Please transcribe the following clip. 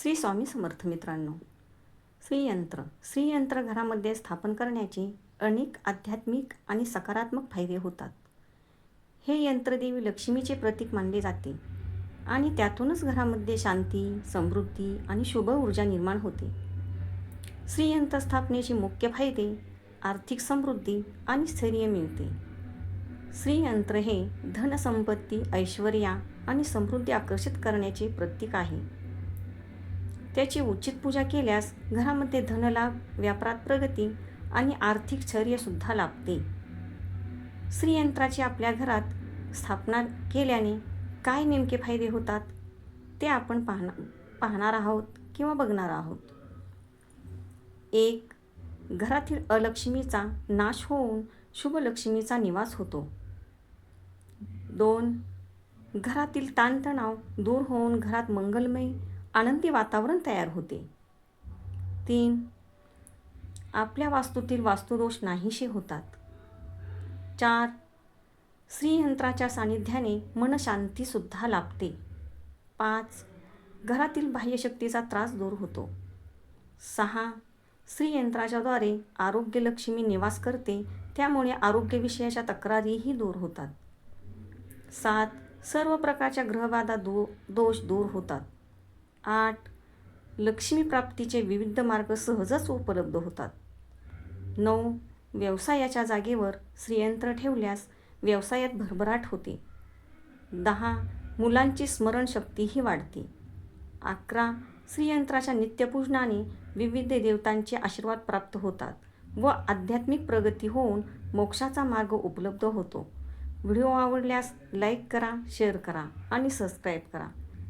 श्री स्वामी समर्थ मित्रांनो श्रीयंत्र. श्रीयंत्र घरामध्ये स्थापन करण्याचे अनेक आध्यात्मिक आणि सकारात्मक फायदे होतात. हे यंत्रदेवी लक्ष्मीचे प्रतीक मानले जाते आणि त्यातूनच घरामध्ये शांती समृद्धी आणि शुभ ऊर्जा निर्माण होते. श्रीयंत्र स्थापनेचे मुख्य फायदे आर्थिक समृद्धी आणि स्थैर्य मिळते. श्रीयंत्र हे धनसंपत्ती ऐश्वर्या आणि समृद्धी आकर्षित करण्याचे प्रतीक आहे. त्याची उचित पूजा केल्यास घरामध्ये धनलाभ व्यापारात प्रगती आणि आर्थिक स्थैर्यसुद्धा लाभते. श्रीयंत्राची आपल्या घरात स्थापना केल्याने काय नेमके फायदे होतात ते आपण पाहणार पाहणार आहोत किंवा बघणार आहोत. एक घरातील अलक्ष्मीचा नाश होऊन शुभलक्ष्मीचा निवास होतो. दोन घरातील ताणतणाव दूर होऊन घरात मंगलमय आनंदी वातावरण तयार होते. तीन आपल्या वास्तूतील वास्तुदोष नाहीसे होतात. चार श्रीयंत्राच्या सानिध्याने मनशांतीसुद्धा लाभते. पाच घरातील बाह्यशक्तीचा त्रास दूर होतो. सहा श्रीयंत्राच्याद्वारे आरोग्यलक्ष्मी निवास करते त्यामुळे आरोग्यविषयाच्या तक्रारीही दूर होतात. सात सर्व प्रकारच्या ग्रहबाधा दो दोष दूर होतात. आठ. लक्ष्मी प्राप्तीचे विविध मार्ग सहजच उपलब्ध होतात. नऊ. व्यवसायाच्या जागेवर श्रीयंत्र ठेवल्यास व्यवसायात भरभराट होते. दहा. मुलांची स्मरणशक्तीही वाढते. अकरा. श्रीयंत्राच्या नित्यपूजनाने विविध देवतांचे आशीर्वाद प्राप्त होतात व आध्यात्मिक प्रगती होऊन मोक्षाचा मार्ग उपलब्ध होतो. व्हिडिओ आवडल्यास लाईक करा शेअर करा आणि सबस्क्राईब करा.